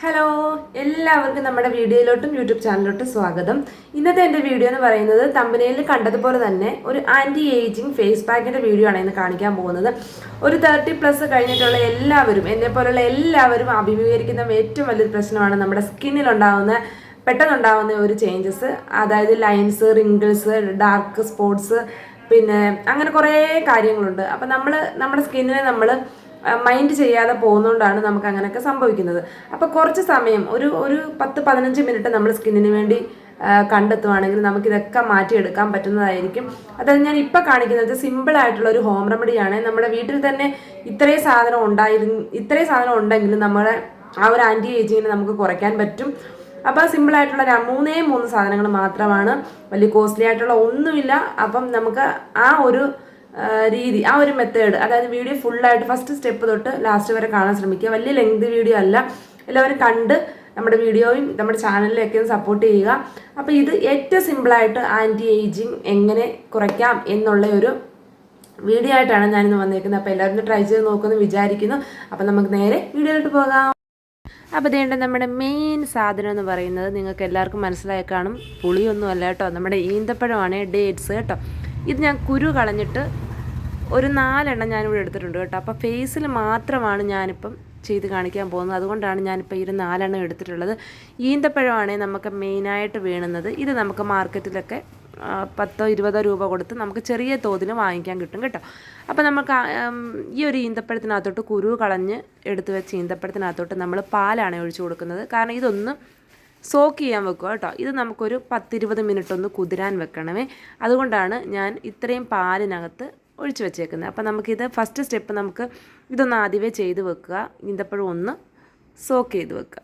Hello എല്ലാവർക്കും നമ്മുടെ വീഡിയോയിലോട്ടും YouTube ചാനലിലോട്ടും സ്വാഗതം. ഇന്നത്തെ എന്റെ വീഡിയോ എന്ന് പറയുന്നത് തമ്പനയിൽ കണ്ടതുപോലെ തന്നെ ഒരു ആന്റി ഏജിങ് ഫേസ് പാക്കിന്റെ വീഡിയോ ആണ് ഇന്ന് കാണിക്കാൻ പോകുന്നത്. ഒരു തേർട്ടി പ്ലസ് കഴിഞ്ഞിട്ടുള്ള എല്ലാവരും എന്നെ പോലുള്ള എല്ലാവരും അഭിമുഖീകരിക്കുന്ന ഏറ്റവും വലിയൊരു പ്രശ്നമാണ് നമ്മുടെ സ്കിന്നിലുണ്ടാകുന്ന പെട്ടെന്നുണ്ടാകുന്ന ഒരു ചേഞ്ചസ് അതായത് ലൈൻസ് റിങ്കിൾസ് ഡാർക്ക് സ്പോട്സ് പിന്നെ അങ്ങനെ കുറേ കാര്യങ്ങളുണ്ട്. അപ്പം നമ്മൾ നമ്മുടെ സ്കിന്നിനെ നമ്മൾ മൈൻഡ് ചെയ്യാതെ പോകുന്നതുകൊണ്ടാണ് നമുക്ക് അങ്ങനെയൊക്കെ സംഭവിക്കുന്നത്. അപ്പോൾ കുറച്ച് സമയം ഒരു ഒരു പത്ത് പതിനഞ്ച് മിനിറ്റ് നമ്മൾ സ്കിന്നിന് വേണ്ടി കണ്ടെത്തുവാണെങ്കിൽ നമുക്കിതൊക്കെ മാറ്റിയെടുക്കാൻ പറ്റുന്നതായിരിക്കും. അതായത് ഞാൻ ഇപ്പോൾ കാണിക്കുന്നത് സിമ്പിൾ ആയിട്ടുള്ള ഒരു ഹോം റെമഡിയാണ് നമ്മുടെ വീട്ടിൽ തന്നെ ഇത്രയും സാധനം ഉണ്ടായിരുന്നു ഇത്രയും സാധനം ഉണ്ടെങ്കിൽ നമ്മുടെ ആ ഒരു ആന്റി ഏജിങ്ങിനെ നമുക്ക് കുറയ്ക്കാൻ പറ്റും. അപ്പോൾ ര- മൂന്നേ മൂന്ന് സാധനങ്ങൾ മാത്രമാണ്. വലിയ കോസ്റ്റ്ലി ആയിട്ടുള്ള ഒന്നുമില്ല. അപ്പം നമുക്ക് ആ ഒരു രീതി ആ ഒരു മെത്തേഡ് അതായത് വീഡിയോ ഫുള്ളായിട്ട് ഫസ്റ്റ് സ്റ്റെപ്പ് തൊട്ട് ലാസ്റ്റ് വരെ കാണാൻ ശ്രമിക്കുക. വലിയ ലെങ്ത് വീഡിയോ അല്ല. എല്ലാവരും കണ്ട് നമ്മുടെ വീഡിയോയും നമ്മുടെ ചാനലിലൊക്കെ ഒന്ന് സപ്പോർട്ട് ചെയ്യുക. അപ്പോൾ ഇത് ഏറ്റവും സിമ്പിളായിട്ട് ആന്റി ഏജിങ് എങ്ങനെ കുറയ്ക്കാം എന്നുള്ള ഒരു വീഡിയോ ആയിട്ടാണ് ഞാനിന്ന് വന്നേക്കുന്നത്. അപ്പോൾ എല്ലാവരും ട്രൈ ചെയ്ത് നോക്കുമെന്ന് വിചാരിക്കുന്നു. അപ്പോൾ നമുക്ക് നേരെ വീഡിയോയിലോട്ട് പോകാം. അപ്പോൾ ഇതേണ്ട നമ്മുടെ മെയിൻ സാധനം എന്ന് പറയുന്നത് നിങ്ങൾക്ക് എല്ലാവർക്കും മനസ്സിലായി കാണും. പുളിയൊന്നും അല്ല കേട്ടോ. നമ്മുടെ ഈന്തപ്പഴമാണ് ഡേറ്റ്സ് കേട്ടോ. ഇത് ഞാൻ കുരു കളഞ്ഞിട്ട് ഒരു നാലെണ്ണം ഞാനിവിടെ എടുത്തിട്ടുണ്ട് കേട്ടോ. അപ്പോൾ ഫേസിൽ മാത്രമാണ് ഞാനിപ്പം ചെയ്ത് കാണിക്കാൻ പോകുന്നത്. അതുകൊണ്ടാണ് ഞാനിപ്പോൾ ഈ ഒരു നാലെണ്ണം എടുത്തിട്ടുള്ളത്. ഈന്തപ്പഴമാണെങ്കിൽ നമുക്ക് മെയിനായിട്ട് വീണുന്നത്. ഇത് നമുക്ക് മാർക്കറ്റിലൊക്കെ പത്തോ ഇരുപതോ രൂപ കൊടുത്ത് നമുക്ക് ചെറിയ തോതിൽ വാങ്ങിക്കാൻ കിട്ടും കേട്ടോ. അപ്പോൾ നമുക്ക് ഈ ഒരു ഈന്തപ്പഴത്തിനകത്തോട്ട് കുരു കളഞ്ഞ് എടുത്ത് വെച്ച് ഈന്തപ്പഴത്തിനകത്തോട്ട് നമ്മൾ പാലാണ് ഒഴിച്ചു കൊടുക്കുന്നത്. കാരണം ഇതൊന്ന് സോക്ക് ചെയ്യാൻ വെക്കുക കേട്ടോ. ഇത് നമുക്കൊരു പത്തിരുപത് മിനിറ്റ് ഒന്ന് കുതിരാൻ വെക്കണമേ. അതുകൊണ്ടാണ് ഞാൻ ഇത്രയും പാലിനകത്ത് ഒഴിച്ചു വെച്ചേക്കുന്നത്. അപ്പോൾ നമുക്കിത് ഫസ്റ്റ് സ്റ്റെപ്പ് നമുക്ക് ഇതൊന്ന് ആദ്യമേ ചെയ്ത് വെക്കുക. ഈന്തപ്പഴം ഒന്ന് സോക്ക് ചെയ്ത് വെക്കുക.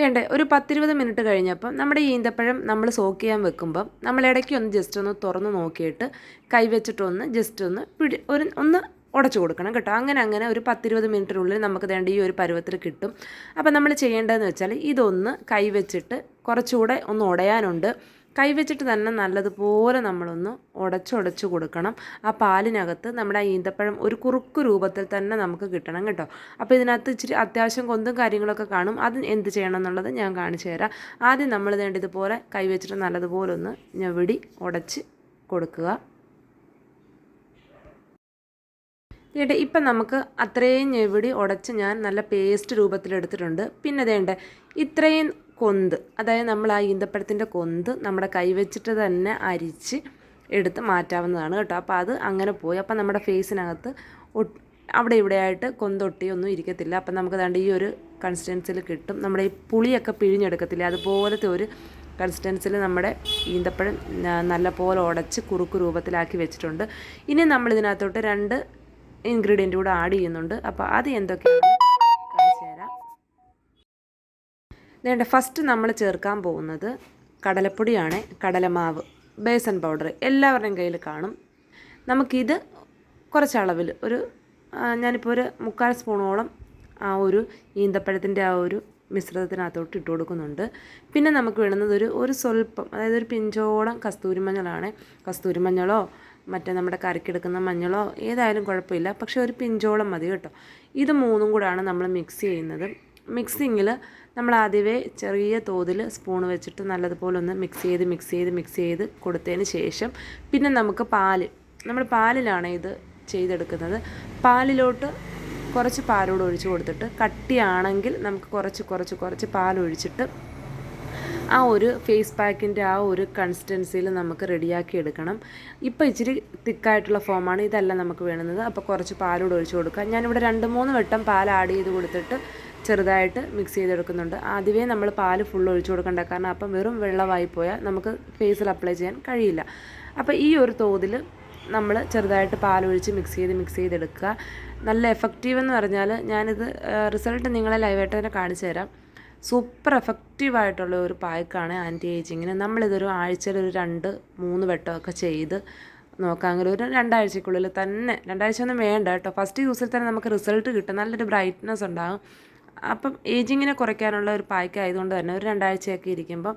വേണ്ടേ ഒരു പത്തിരുപത് മിനിറ്റ് കഴിഞ്ഞപ്പം നമ്മുടെ ഈന്തപ്പഴം നമ്മൾ സോക്ക് ചെയ്യാൻ വെക്കുമ്പം നമ്മൾ ഇടയ്ക്ക് ഒന്ന് ജസ്റ്റ് ഒന്ന് തുറന്ന് നോക്കിയിട്ട് കൈവച്ചിട്ടൊന്ന് ജസ്റ്റ് ഒന്ന് പിടി ഒരു ഒന്ന് ഉടച്ചു കൊടുക്കണം കേട്ടോ. അങ്ങനെ അങ്ങനെ ഒരു പത്തിരുപത് മിനിറ്റിനുള്ളിൽ നമുക്ക് വേണ്ട ഈ ഒരു പരുവത്തിൽ കിട്ടും. അപ്പം നമ്മൾ ചെയ്യേണ്ടതെന്ന് വെച്ചാൽ ഇതൊന്ന് കൈവച്ചിട്ട് കുറച്ചുകൂടെ ഒന്ന് ഉടയാനുണ്ട്. കൈ വെച്ചിട്ട് തന്നെ നല്ലതുപോലെ നമ്മളൊന്ന് ഉടച്ചുടച്ച് കൊടുക്കണം. ആ പാലിനകത്ത് നമ്മുടെ ആ ഈന്തപ്പഴം ഒരു കുറുക്ക് രൂപത്തിൽ തന്നെ നമുക്ക് കിട്ടണം കേട്ടോ. അപ്പോൾ ഇതിനകത്ത് ഇച്ചിരി അത്യാവശ്യം കൊന്തും കാര്യങ്ങളൊക്കെ കാണും. അത് എന്ത് ചെയ്യണം എന്നുള്ളത് ഞാൻ കാണിച്ചു തരാം. ആദ്യം നമ്മൾ വേണ്ടതുപോലെ ഇതുപോലെ കൈ വെച്ചിട്ട് നല്ലതുപോലെ ഒന്ന് ഞെവിടി ഉടച്ച് കൊടുക്കുക. ചേട്ടാ ഇപ്പം നമുക്ക് അത്രയും ഞെവിടി ഉടച്ച് ഞാൻ നല്ല പേസ്റ്റ് രൂപത്തിലെടുത്തിട്ടുണ്ട്. പിന്നെ വേണ്ട ഇത്രയും കൊന്ത്. അതായത് നമ്മൾ ആ ഈന്തപ്പഴത്തിന്റെ കൊന്ത് നമ്മുടെ കൈവച്ചിട്ട് തന്നെ അരിച്ച് എടുത്ത് മാറ്റാവുന്നതാണ് കേട്ടോ. അപ്പോൾ അത് അങ്ങനെ പോയി. അപ്പം നമ്മുടെ ഫേസിനകത്ത് അവിടെ ഇവിടെയായിട്ട് കൊന്തൊട്ടിയൊന്നും ഇരിക്കത്തില്ല. അപ്പം നമുക്ക് ദാണ്ട് ഈ ഒരു കൺസിസ്റ്റൻസിൽ കിട്ടും. നമ്മുടെ ഈ പുളിയൊക്കെ പിഴിഞ്ഞെടുക്കത്തില്ല? അതുപോലത്തെ ഒരു കൺസിസ്റ്റൻസിൽ നമ്മുടെ ഈന്തപ്പഴം നല്ലപോലെ ഉടച്ച് കുറുക്ക് രൂപത്തിലാക്കി വെച്ചിട്ടുണ്ട്. ഇനി നമ്മൾ ഇതിനകത്തോട്ട് രണ്ട് ഇൻഗ്രീഡിയന്റ് കൂടെ ആഡ് ചെയ്യുന്നുണ്ട്. അപ്പോൾ അത് എന്തൊക്കെയാണെന്ന് കാണിച്ചു തരാം വേണ്ട ഫസ്റ്റ് നമ്മൾ ചേർക്കാൻ പോകുന്നത് കടലപ്പൊടിയാണ് കടലമാവ് ബേസൻ പൗഡർ എല്ലാവരുടെയും കയ്യിൽ കാണും. നമുക്കിത് കുറച്ചളവിൽ ഒരു ഞാനിപ്പോൾ ഒരു മുക്കാൽ സ്പൂണോളം ആ ഒരു ഈന്തപ്പഴത്തിന്റെ ആ ഒരു മിശ്രിതത്തിനകത്തോട്ട് ഇട്ട് കൊടുക്കുന്നുണ്ട്. പിന്നെ നമുക്ക് വേണ്ടുന്നത് ഒരു ഒരു സ്വല്പം അതായത് ഒരു പിഞ്ചോളം കസ്തൂരി മഞ്ഞളാണ്. കസ്തൂരി മഞ്ഞളോ മറ്റേ നമ്മുടെ കറിക്കെടുക്കുന്ന മഞ്ഞളോ ഏതായാലും കുഴപ്പമില്ല. പക്ഷേ ഒരു പിഞ്ചോളം മതി കേട്ടോ. ഇത് മൂന്നും കൂടാണ് നമ്മൾ മിക്സ് ചെയ്യുന്നത്. മിക്സിങ്ങിൽ നമ്മൾ ആദ്യമേ ചെറിയ തോതിൽ സ്പൂൺ വെച്ചിട്ട് നല്ലതുപോലെ ഒന്ന് മിക്സ് ചെയ്ത് മിക്സ് ചെയ്ത് മിക്സ് ചെയ്ത് കൊടുത്തതിന് ശേഷം പിന്നെ നമുക്ക് പാൽ. നമ്മൾ പാലിലാണ് ഇത് ചെയ്തെടുക്കുന്നത്. പാലിലോട്ട് കുറച്ച് പാലോട് ഒഴിച്ച് കൊടുത്തിട്ട് കട്ടിയാണെങ്കിൽ നമുക്ക് കുറച്ച് കുറച്ച് കുറച്ച് പാലൊഴിച്ചിട്ട് ആ ഒരു ഫേസ് പാക്കിന്റെ ആ ഒരു കൺസിസ്റ്റൻസിയിൽ നമുക്ക് റെഡിയാക്കി എടുക്കണം. ഇപ്പോൾ ഇച്ചിരി തിക്കായിട്ടുള്ള ഫോമാണ്. ഇതല്ല നമുക്ക് വേണുന്നത് അപ്പോൾ കുറച്ച് പാലൂടെ ഒഴിച്ച് കൊടുക്കുക ഞാനിവിടെ രണ്ട് മൂന്ന് വട്ടം പാൽ ആഡ് ചെയ്ത് കൊടുത്തിട്ട് ചെറുതായിട്ട് മിക്സ് ചെയ്തെടുക്കുന്നുണ്ട്. ആദ്യമേ നമ്മൾ പാൽ ഫുൾ ഒഴിച്ചു കൊടുക്കണ്ട. കാരണം അപ്പം വെറും വെള്ളമായി പോയാൽ നമുക്ക് ഫേസിൽ അപ്ലൈ ചെയ്യാൻ കഴിയില്ല. അപ്പോൾ ഈ ഒരു തോതിൽ നമ്മൾ ചെറുതായിട്ട് പാലൊഴിച്ച് മിക്സ് ചെയ്ത് മിക്സ് ചെയ്തെടുക്കുക. നല്ല എഫക്റ്റീവ് എന്ന് പറഞ്ഞാൽ ഞാനിത് റിസൾട്ട് നിങ്ങളെ ലൈവായിട്ട് തന്നെ കാണിച്ചു തരാം. സൂപ്പർ എഫക്റ്റീവായിട്ടുള്ള ഒരു പായ്ക്കാണ് ആന്റി ഏജിങ്ങിന് നമ്മളിതൊരു ആഴ്ചയിൽ ഒരു രണ്ട് മൂന്ന് വട്ടമൊക്കെ ചെയ്ത് നോക്കാമെങ്കിൽ ഒരു രണ്ടാഴ്ചക്കുള്ളിൽ തന്നെ രണ്ടാഴ്ച ഒന്നും വേണ്ട കേട്ടോ. ഫസ്റ്റ് യൂസിൽ തന്നെ നമുക്ക് റിസൾട്ട് കിട്ടും. നല്ലൊരു ബ്രൈറ്റ്നസ് ഉണ്ടാകും. അപ്പം ഏജിങ്ങിനെ കുറയ്ക്കാനുള്ള ഒരു പായ്ക്ക് ആയതുകൊണ്ട് തന്നെ ഒരു രണ്ടാഴ്ചയൊക്കെ ഇരിക്കുമ്പം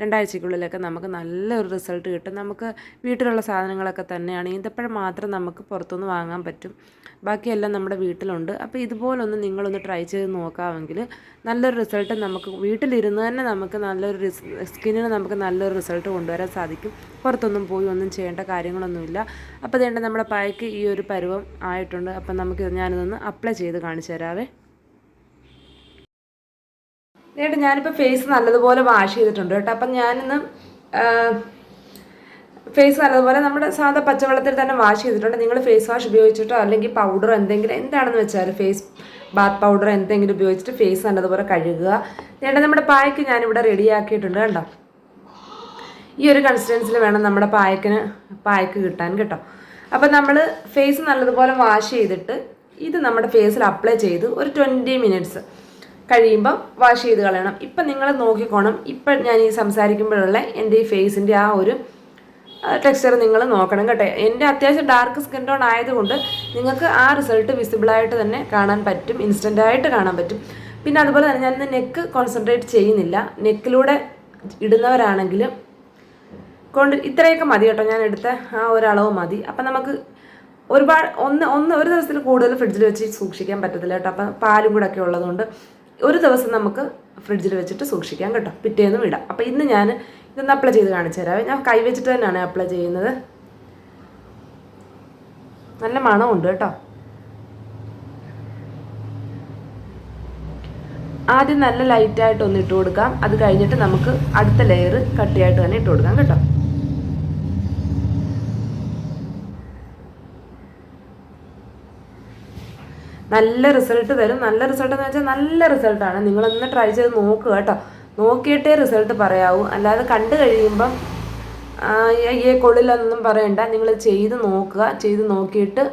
രണ്ടാഴ്ചയ്ക്കുള്ളിലൊക്കെ നമുക്ക് നല്ലൊരു റിസൾട്ട് കിട്ടും. നമുക്ക് വീട്ടിലുള്ള സാധനങ്ങളൊക്കെ തന്നെയാണ് ഈന്തപ്പഴം മാത്രം നമുക്ക് പുറത്തുനിന്ന് വാങ്ങാൻ പറ്റും. ബാക്കിയെല്ലാം നമ്മുടെ വീട്ടിലുണ്ട്. അപ്പോൾ ഇതുപോലൊന്ന് നിങ്ങളൊന്ന് ട്രൈ ചെയ്ത് നോക്കാമെങ്കിൽ നല്ലൊരു റിസൾട്ട് നമുക്ക് വീട്ടിലിരുന്ന് തന്നെ നമുക്ക് നല്ലൊരു സ്കിന്നിന് നമുക്ക് നല്ലൊരു റിസൾട്ട് കൊണ്ടുവരാൻ സാധിക്കും. പുറത്തൊന്നും പോയി ഒന്നും ചെയ്യേണ്ട കാര്യങ്ങളൊന്നുമില്ല. അപ്പോൾ അതേണ്ട നമ്മുടെ പായ്ക്ക് ഈ ഒരു പരുവം ആയിട്ടുണ്ട്. അപ്പം നമുക്ക് ഞാനിതൊന്ന് അപ്ലൈ ചെയ്ത് കാണിച്ചു തരാവേ. നേട്ട് ഞാനിപ്പോൾ ഫേസ് നല്ലതുപോലെ വാഷ് ചെയ്തിട്ടുണ്ട് കേട്ടോ. അപ്പം ഞാനിന്ന് ഫേസ് നല്ലതുപോലെ നമ്മുടെ സാധാ പച്ചവെള്ളത്തിൽ തന്നെ വാഷ് ചെയ്തിട്ടുണ്ട്. നിങ്ങൾ ഫേസ് വാഷ് ഉപയോഗിച്ചിട്ടോ അല്ലെങ്കിൽ പൗഡർ എന്തെങ്കിലും എന്താണെന്ന് വെച്ചാൽ ഫേസ് ബാത്ത് പൗഡർ എന്തെങ്കിലും ഉപയോഗിച്ചിട്ട് ഫേസ് നല്ലതുപോലെ കഴുകുക. നേട്ടം നമ്മുടെ പായക്ക് ഞാനിവിടെ റെഡിയാക്കിയിട്ടുണ്ട് കണ്ടോ? ഈ ഒരു കൺസിസ്റ്റൻസിൽ വേണം നമ്മുടെ പായക്കിന് പായക്ക് കിട്ടാൻ കേട്ടോ. അപ്പം നമ്മൾ ഫേസ് നല്ലതുപോലെ വാഷ് ചെയ്തിട്ട് ഇത് നമ്മുടെ ഫേസിൽ അപ്ലൈ ചെയ്ത് ഒരു ട്വന്റി മിനിറ്റ്സ് കഴിയുമ്പം വാഷ് ചെയ്ത് കളയണം. ഇപ്പം നിങ്ങൾ നോക്കിക്കോണം. ഇപ്പം ഞാൻ ഈ സംസാരിക്കുമ്പോഴുള്ള എന്റെ ഈ ഫേസിന്റെ ആ ഒരു ടെക്സ്ചർ നിങ്ങൾ നോക്കണം കേട്ടോ. എന്റെ അത്യാവശ്യം ഡാർക്ക് സ്കിൻ ടോൺ ആയതുകൊണ്ട് നിങ്ങൾക്ക് ആ റിസൾട്ട് വിസിബിളായിട്ട് തന്നെ കാണാൻ പറ്റും. ഇൻസ്റ്റന്റായിട്ട് കാണാൻ പറ്റും. പിന്നെ അതുപോലെ തന്നെ ഞാൻ നെക്ക് കോൺസെൻട്രേറ്റ് ചെയ്യുന്നില്ല. നെക്കിലൂടെ ഇടുന്നവരാണെങ്കിൽ കൊണ്ട് ഇത്രയൊക്കെ മതി കേട്ടോ. ഞാൻ എടുത്ത ആ ഒരളവ് മതി. അപ്പം നമുക്ക് ഒരുപാട് ഒന്ന് ഒന്ന് ഒരു ദിവസത്തിൽ കൂടുതൽ ഫ്രിഡ്ജിൽ വെച്ച് സൂക്ഷിക്കാൻ പറ്റത്തില്ല കേട്ടോ. അപ്പം പാലും കൂടെ ഒക്കെ ഉള്ളതുകൊണ്ട് ഒരു ദിവസം നമുക്ക് ഫ്രിഡ്ജിൽ വെച്ചിട്ട് സൂക്ഷിക്കാം കേട്ടോ. പിറ്റേന്ന് ഇടാം. അപ്പോൾ ഇന്ന് ഞാൻ ഇതൊന്ന് അപ്ലൈ ചെയ്ത് കാണിച്ചു തരാം ഞാൻ കൈ വെച്ചിട്ട് തന്നെയാണ് അപ്ലൈ ചെയ്യുന്നത്. നല്ല മണമുണ്ട് കേട്ടോ. ആദ്യം നല്ല ലൈറ്റായിട്ട് ഒന്ന് ഇട്ട് കൊടുക്കാം. അത് കഴിഞ്ഞിട്ട് നമുക്ക് അടുത്ത ലെയർ കട്ടിയായിട്ട് തന്നെ ഇട്ട് കൊടുക്കാം കേട്ടോ. നല്ല റിസൾട്ട് തരും. നല്ല റിസൾട്ട് എന്ന് വെച്ചാൽ നല്ല റിസൾട്ടാണ്. നിങ്ങളൊന്ന് ട്രൈ ചെയ്ത് നോക്കുക കേട്ടോ. നോക്കിയിട്ടേ റിസൾട്ട് പറയാവൂ. അല്ലാതെ കണ്ടു കഴിയുമ്പം അയ്യേ കൊള്ളില്ലെന്നൊന്നും പറയണ്ട. നിങ്ങൾ ചെയ്ത് നോക്കുക. ചെയ്ത് നോക്കിയിട്ട്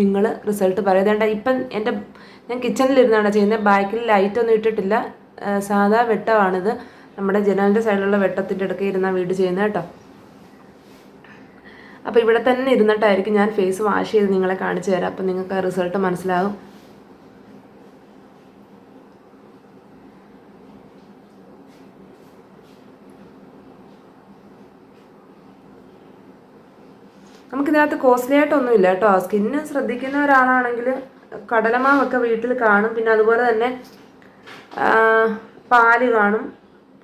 നിങ്ങൾ റിസൾട്ട് പറയതേണ്ട ഇപ്പം എന്റെ ഞാൻ കിച്ചണിലിരുന്നാണ് ചെയ്യുന്നത്. ബാക്കിൽ ലൈറ്റൊന്നും ഇട്ടിട്ടില്ല. സാധാ വെട്ടമാണിത്. നമ്മുടെ ജനലിന്റെ സൈഡിലുള്ള വെട്ടത്തിന്റെ ഇടയ്ക്ക് ഇരുന്നാൽ വീട് ചെയ്യുന്നത് കേട്ടോ. അപ്പോൾ ഇവിടെ തന്നെ ഇരുന്നിട്ടായിരിക്കും ഞാൻ ഫേസ് വാഷ് ചെയ്ത് നിങ്ങളെ കാണിച്ചു തരാം. അപ്പം നിങ്ങൾക്ക് ആ റിസൾട്ട് മനസ്സിലാകും നമുക്കിതിനകത്ത് കോസ്റ്റ്ലി ആയിട്ടൊന്നും ഇല്ല കേട്ടോ. സ്കിന്ന് ശ്രദ്ധിക്കുന്ന ഒരാളാണെങ്കിൽ കടലമാവൊക്കെ വീട്ടിൽ കാണും. പിന്നെ അതുപോലെ തന്നെ പാൽ കാണും.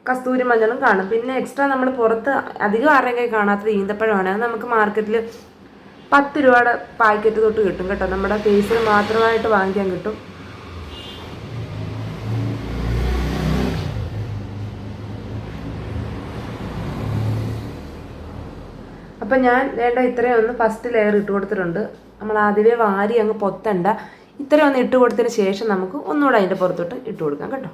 കസ്തൂരി മഞ്ഞളും കാണും. പിന്നെ എക്സ്ട്രാ നമ്മൾ പുറത്ത് അധികം ആരുടെയും കൈ കാണാത്തത് ഈന്തപ്പഴമാണ്. അത് നമുക്ക് മാർക്കറ്റിൽ പത്ത് രൂപയുടെ പാക്കറ്റ് തൊട്ട് കിട്ടും കേട്ടോ. നമ്മുടെ ഫേസിൽ മാത്രമായിട്ട് വാങ്ങിക്കാൻ കിട്ടും. അപ്പം ഞാൻ വേണ്ട ഇത്രയും ഒന്ന് ഫസ്റ്റ് ലെയർ ഇട്ട് കൊടുത്തിട്ടുണ്ട്. നമ്മൾ ആദ്യമേ വാരി അങ്ങ് പൊത്തണ്ട. ഇത്രയും ഒന്ന് ഇട്ട് കൊടുത്തതിന് ശേഷം നമുക്ക് ഒന്നുകൂടെ അതിന്റെ പുറത്തോട്ട് ഇട്ട് കൊടുക്കാം കേട്ടോ.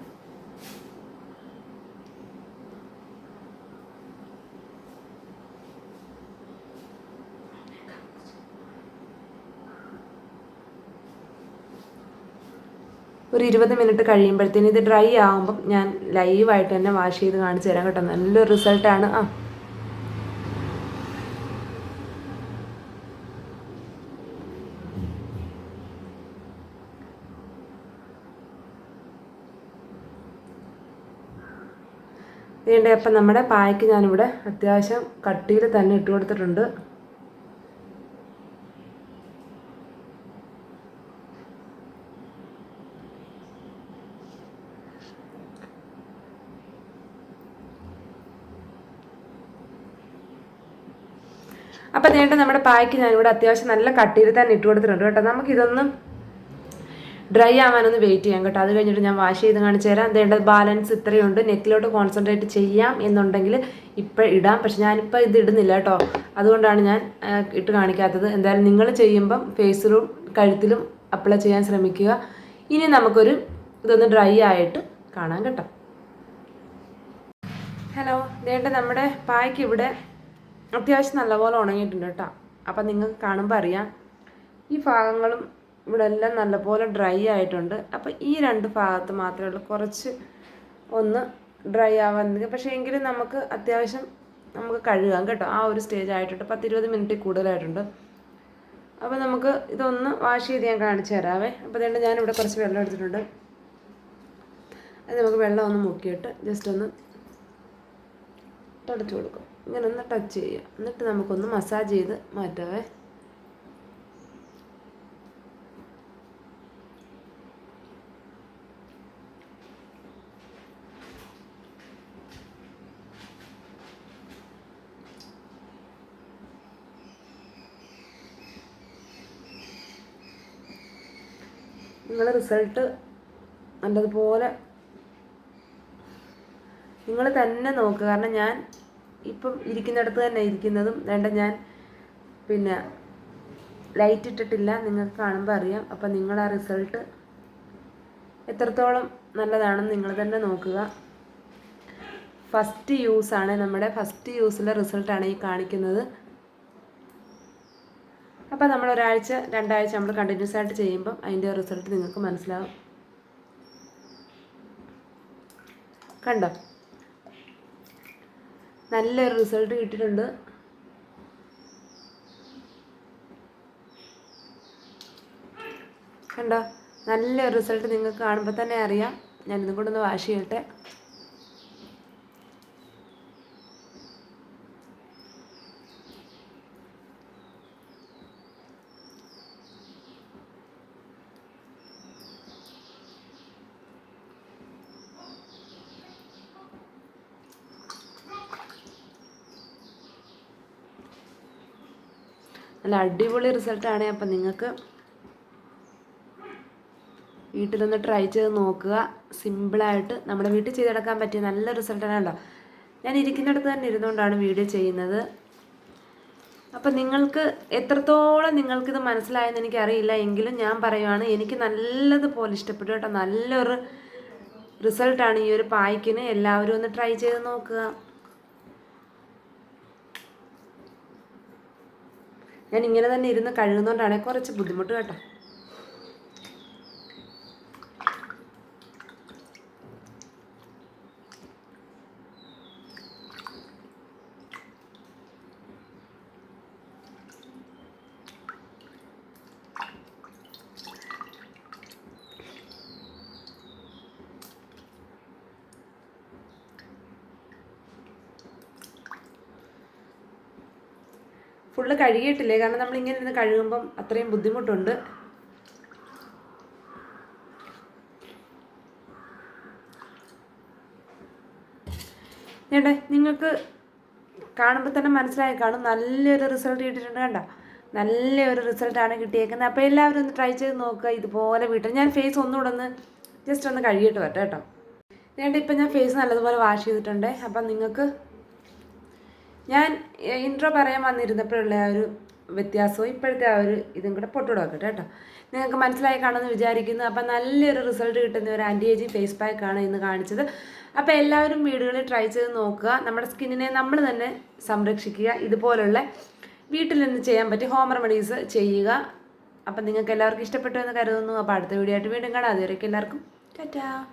ഒരു ഇരുപത് മിനിറ്റ് കഴിയുമ്പോഴത്തേന് ഇത് ഡ്രൈ ആകുമ്പം ഞാൻ ലൈവായിട്ട് തന്നെ വാഷ് ചെയ്ത് കാണിച്ചു തരാം കേട്ടോ. നല്ലൊരു റിസൾട്ടാണ് ആ. വേണ്ട അപ്പം നമ്മുടെ പായ്ക്ക് ഞാനിവിടെ അത്യാവശ്യം കട്ടിയിൽ തന്നെ ഇട്ട് കൊടുത്തിട്ടുണ്ട്. അപ്പം നേട്ട നമ്മുടെ പായ്ക്ക് ഞാനിവിടെ അത്യാവശ്യം നല്ല കട്ടിയിൽ തന്നെ ഇട്ട് കൊടുത്തിട്ടുണ്ട് കേട്ടോ. നമുക്കിതൊന്ന് ഡ്രൈ ആവാനൊന്ന് വെയിറ്റ് ചെയ്യാം കേട്ടോ. അത് കഴിഞ്ഞിട്ട് ഞാൻ വാഷ് ചെയ്ത് കാണിച്ചു തരാം. അതേണ്ടത് ബാലൻസ് ഇത്രയുണ്ട്. നെക്കിലോട്ട് കോൺസെൻട്രേറ്റ് ചെയ്യാം എന്നുണ്ടെങ്കിൽ ഇപ്പം ഇടാം. പക്ഷെ ഞാനിപ്പോൾ ഇത് ഇടുന്നില്ല കേട്ടോ. അതുകൊണ്ടാണ് ഞാൻ ഇട്ട് കാണിക്കാത്തത്. എന്തായാലും നിങ്ങൾ ചെയ്യുമ്പം ഫേസിലും കഴുത്തിലും അപ്ലൈ ചെയ്യാൻ ശ്രമിക്കുക. ഇനി നമുക്കൊരു ഇതൊന്ന് ഡ്രൈ ആയിട്ട് കാണാം കേട്ടോ. ഹലോ ദേണ്ട നമ്മുടെ പായ്ക്ക് ഇവിടെ അത്യാവശ്യം നല്ലപോലെ ഉണങ്ങിയിട്ടുണ്ട് കേട്ടോ. അപ്പം നിങ്ങൾക്ക് കാണുമ്പോൾ അറിയാം ഈ ഭാഗങ്ങളും ഇവിടെ എല്ലാം നല്ലപോലെ ഡ്രൈ ആയിട്ടുണ്ട്. അപ്പോൾ ഈ രണ്ട് ഭാഗത്ത് മാത്രമേ ഉള്ളൂ. കുറച്ച് ഒന്ന് ഡ്രൈ ആവാൻ പക്ഷേ എങ്കിലും നമുക്ക് അത്യാവശ്യം നമുക്ക് കഴുകാം കേട്ടോ. ആ ഒരു സ്റ്റേജ് ആയിട്ടുണ്ട്. പത്തിരുപത് മിനിറ്റ് കൂടുതലായിട്ടുണ്ട്. അപ്പോൾ നമുക്ക് ഇതൊന്ന് വാഷ് ചെയ്ത് ഞാൻ കാണിച്ചു തരാവേ. അപ്പോൾ അതുകൊണ്ട് ഞാനിവിടെ കുറച്ച് വെള്ളം എടുത്തിട്ടുണ്ട്. അത് നമുക്ക് വെള്ളം ഒന്ന് മുക്കിയിട്ട് ജസ്റ്റ് ഒന്ന് തുടച്ചു കൊടുക്കും. ഇങ്ങനെ ഒന്ന് ടച്ച് ചെയ്യുക എന്നിട്ട് നമുക്കൊന്ന് മസാജ് ചെയ്ത് മാറ്റാവേ. നിങ്ങൾ റിസൾട്ട് നല്ലതുപോലെ നിങ്ങൾ തന്നെ നോക്കുക കാരണം ഞാൻ ഇപ്പം ഇരിക്കുന്നിടത്ത് തന്നെ ഇരിക്കുന്നതും വേണ്ട ഞാൻ പിന്നെ ലൈറ്റ് ഇട്ടിട്ടില്ല നിങ്ങൾക്ക് കാണുമ്പോൾ അറിയാം. അപ്പം നിങ്ങൾ ആ റിസൾട്ട് എത്രത്തോളം നല്ലതാണെന്ന് നിങ്ങൾ തന്നെ നോക്കുക. ഫസ്റ്റ് യൂസാണ് നമ്മുടെ ഫസ്റ്റ് യൂസിലെ റിസൾട്ടാണ് ഈ കാണിക്കുന്നത്. അപ്പോൾ നമ്മൾ ഒരാഴ്ച രണ്ടാഴ്ച നമ്മൾ കണ്ടിന്യൂസ് ആയിട്ട് ചെയ്യുമ്പം അതിന്റെ റിസൾട്ട് നിങ്ങൾക്ക് മനസ്സിലാവും. കണ്ടോ? നല്ലൊരു റിസൾട്ട് കിട്ടിയിട്ടുണ്ട്. കണ്ടോ? നല്ല റിസൾട്ട് നിങ്ങൾക്ക് കാണുമ്പോൾ തന്നെ അറിയാം. ഞാനിതും കൂടെ ഒന്ന് വാഷ് ചെയ്യട്ടെ. നല്ല അടിപൊളി റിസൾട്ടാണ് അപ്പം നിങ്ങൾക്ക് വീട്ടിലൊന്ന് ട്രൈ ചെയ്ത് നോക്കുക. സിമ്പിളായിട്ട് നമ്മുടെ വീട്ടിൽ ചെയ്തെടുക്കാൻ പറ്റിയ നല്ല റിസൾട്ടാണ് ഞാൻ ഇരിക്കുന്നിടത്ത് തന്നെ ഇരുന്നുകൊണ്ടാണ് വീഡിയോ ചെയ്യുന്നത്. അപ്പം നിങ്ങൾക്ക് എത്രത്തോളം നിങ്ങൾക്കിത് മനസ്സിലായെന്ന് എനിക്കറിയില്ല. എങ്കിലും ഞാൻ പറയുവാണ് എനിക്ക് നല്ലതുപോലെ ഇഷ്ടപ്പെട്ടു കേട്ടോ. നല്ലൊരു റിസൾട്ടാണ് ഈ ഒരു പായ്ക്കിന്. എല്ലാവരും ഒന്ന് ട്രൈ ചെയ്ത് നോക്കുക. ഞാൻ ഇങ്ങനെ തന്നെ ഇരുന്ന് കഴുകുന്നതുകൊണ്ടാണ് കുറച്ച് ബുദ്ധിമുട്ട് കേട്ടോ. ഫുള്ള് കഴുകിയിട്ടില്ലേ? കാരണം നമ്മൾ ഇങ്ങനെ ഇരുന്ന് കഴുകുമ്പം അത്രയും ബുദ്ധിമുട്ടുണ്ട്. വേണ്ടേ നിങ്ങൾക്ക് കാണുമ്പോൾ തന്നെ മനസ്സിലായി കാണും. നല്ലൊരു റിസൾട്ട് കിട്ടിയിട്ടുണ്ട് കണ്ട? നല്ലൊരു റിസൾട്ടാണ് കിട്ടിയേക്കുന്നത്. അപ്പോൾ എല്ലാവരും ഒന്ന് ട്രൈ ചെയ്ത് നോക്കുക. ഇതുപോലെ വീട്ടിൽ ഞാൻ ഫേസ് ഒന്നുകൂടെ ഒന്ന് ജസ്റ്റ് ഒന്ന് കഴുകിയിട്ട് വരട്ടെ കേട്ടോ. വേണ്ട ഇപ്പം ഞാൻ ഫേസ് നല്ലതുപോലെ വാഷ് ചെയ്തിട്ടുണ്ട്. അപ്പം നിങ്ങൾക്ക് ഞാൻ ഇൻട്രോ പറയാൻ വന്നിരുന്നപ്പോഴുള്ള ആ ഒരു വ്യത്യാസവും ഇപ്പോഴത്തെ ആ ഒരു ഇതും കൂടെ പൊട്ടുകൂടെ വെക്കട്ടെ കേട്ടോ. നിങ്ങൾക്ക് മനസ്സിലായി കാണുമെന്ന് വിചാരിക്കുന്നു. അപ്പം നല്ലൊരു റിസൾട്ട് കിട്ടുന്ന ഒരു ആന്റി ഏജിങ് ഫേസ് പാക്കാണ് ഇന്ന് കാണിച്ചത്. അപ്പോൾ എല്ലാവരും വീടുകളിൽ ട്രൈ ചെയ്ത് നോക്കുക. നമ്മുടെ സ്കിന്നിനെ നമ്മൾ തന്നെ സംരക്ഷിക്കുക. ഇതുപോലുള്ള വീട്ടിൽ നിന്ന് ചെയ്യാൻ പറ്റിയ ഹോം റെമഡീസ് ചെയ്യുക. അപ്പം നിങ്ങൾക്ക് എല്ലാവർക്കും ഇഷ്ടപ്പെട്ടു എന്ന് കരുതുന്നു. അപ്പോൾ അടുത്ത വീഡിയോ ആയിട്ട് വീണ്ടും കാണാം. അതുവരെയൊക്കെ എല്ലാവർക്കും. ടാറ്റാ.